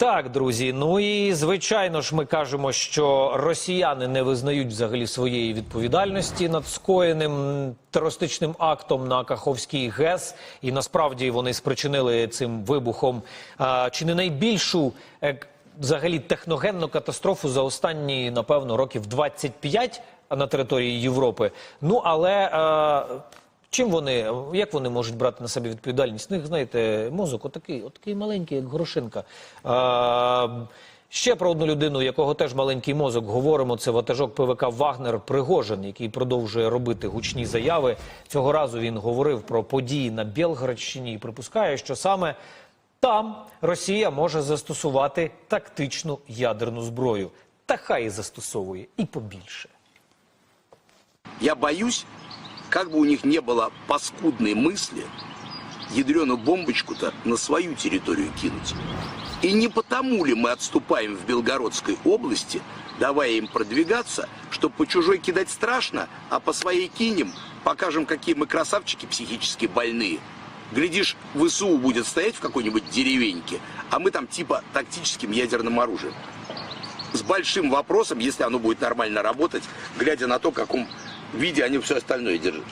Так, друзі. Ну і звичайно ж, ми кажемо, що росіяни не визнають взагалі своєї відповідальності над скоєним терористичним актом на Каховський ГЕС, і насправді вони спричинили цим вибухом а, чи не найбільшу е, взагалі техногенну катастрофу за останні, напевно, років 25 на території Європи. Ну але. е, Чим вони, як вони можуть брати на себе відповідальність? В них, знаєте, мозок отакий, отакий маленький, як горошинка. А, ще про одну людину, якого теж маленький мозок, говоримо, це ватажок ПВК Вагнер Пригожин, який продовжує робити гучні заяви. Цього разу він говорив про події на Білгородщині і припускає, що саме там Росія може застосувати тактичну ядерну зброю. Та хай застосовує і побільше. Я боюсь, как бы у них не было паскудной мысли ядреную бомбочку-то на свою территорию кинуть. И не потому ли мы отступаем в Белгородской области, давая им продвигаться, чтобы по чужой кидать страшно, а по своей кинем, покажем, какие мы красавчики психически больные. Глядишь, ВСУ будет стоять в какой-нибудь деревеньке, а мы там типа тактическим ядерным оружием. С большим вопросом, если оно будет нормально работать, глядя на то, в каком виде они все остальное держат.